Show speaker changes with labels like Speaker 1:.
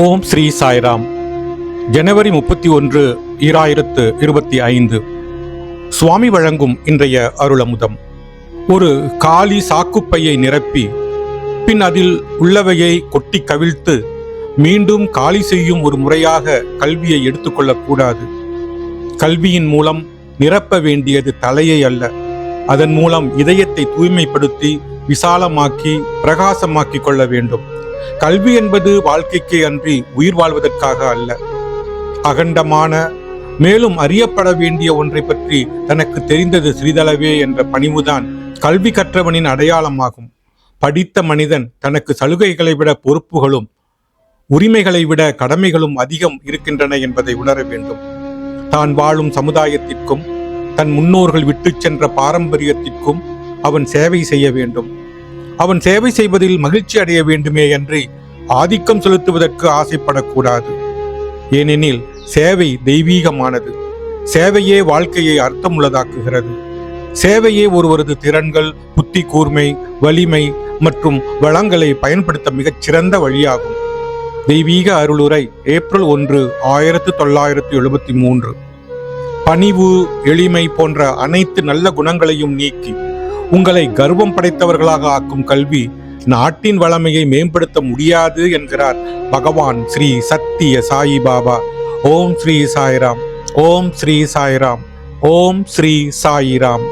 Speaker 1: ஓம் ஸ்ரீ சாய்ராம். ஜனவரி முப்பத்தி ஒன்று ஈராயிரத்து இருபத்தி ஐந்து. சுவாமி வழங்கும் இன்றைய அருளமுதம். ஒரு காலி சாக்குப்பையை நிரப்பி பின் அதில் உள்ளவையை கொட்டி கவிழ்த்து மீண்டும் காலி செய்யும் ஒரு முறையாக கல்வியை எடுத்துக்கொள்ளக்கூடாது. கல்வியின் மூலம் நிரப்ப வேண்டியது தலையை அல்ல. அதன் மூலம் இதயத்தை தூய்மைப்படுத்தி விசாலமாக்கி பிரகாசமாக்கிக் கொள்ள வேண்டும். கல்வி என்பது வாழ்க்கைக்கு அன்றி உயிர் வாழ்வதற்காக அல்ல. அகண்டமான மேலும் அறியப்பட வேண்டிய ஒன்றை பற்றி தனக்கு தெரிந்தது சிறிதளவே என்ற பணிவுதான் கல்வி கற்றவனின் அடையாளமாகும். படித்த மனிதன் தனக்கு சலுகைகளை விட பொறுப்புகளும் உரிமைகளை விட கடமைகளும் அதிகம் இருக்கின்றன என்பதை உணர வேண்டும். தான் வாழும் சமுதாயத்திற்கும் தன் முன்னோர்கள் விட்டுச் சென்ற பாரம்பரியத்திற்கும் அவன் சேவை செய்ய வேண்டும். அவன் சேவை செய்வதில் மகிழ்ச்சி அடைய வேண்டுமே என்று ஆதிக்கம் செலுத்துவதற்கு ஆசைப்படக்கூடாது. ஏனெனில் சேவை தெய்வீகமானது. சேவையே வாழ்க்கையை அர்த்தமுள்ளதாக்குகிறது. சேவையே ஒருவரது திறன்கள் புத்தி கூர்மை வலிமை மற்றும் வளங்களை பயன்படுத்த மிகச் சிறந்த வழியாகும். தெய்வீக அருளுரை ஏப்ரல் ஒன்று ஆயிரத்து தொள்ளாயிரத்து எழுபத்தி மூன்று. பணிவு எளிமை போன்ற அனைத்து நல்ல குணங்களையும் நீக்கி உங்களை கர்வம் படைத்தவர்களாக ஆக்கும் கல்வி நாட்டின் வளமையை மேம்படுத்த முடியாது என்கிறார் பகவான் ஸ்ரீ சத்திய சாயி பாபா. ஓம் ஸ்ரீ சாய்ராம். ஓம் ஸ்ரீ சாய்ராம். ஓம் ஸ்ரீ சாயிராம்.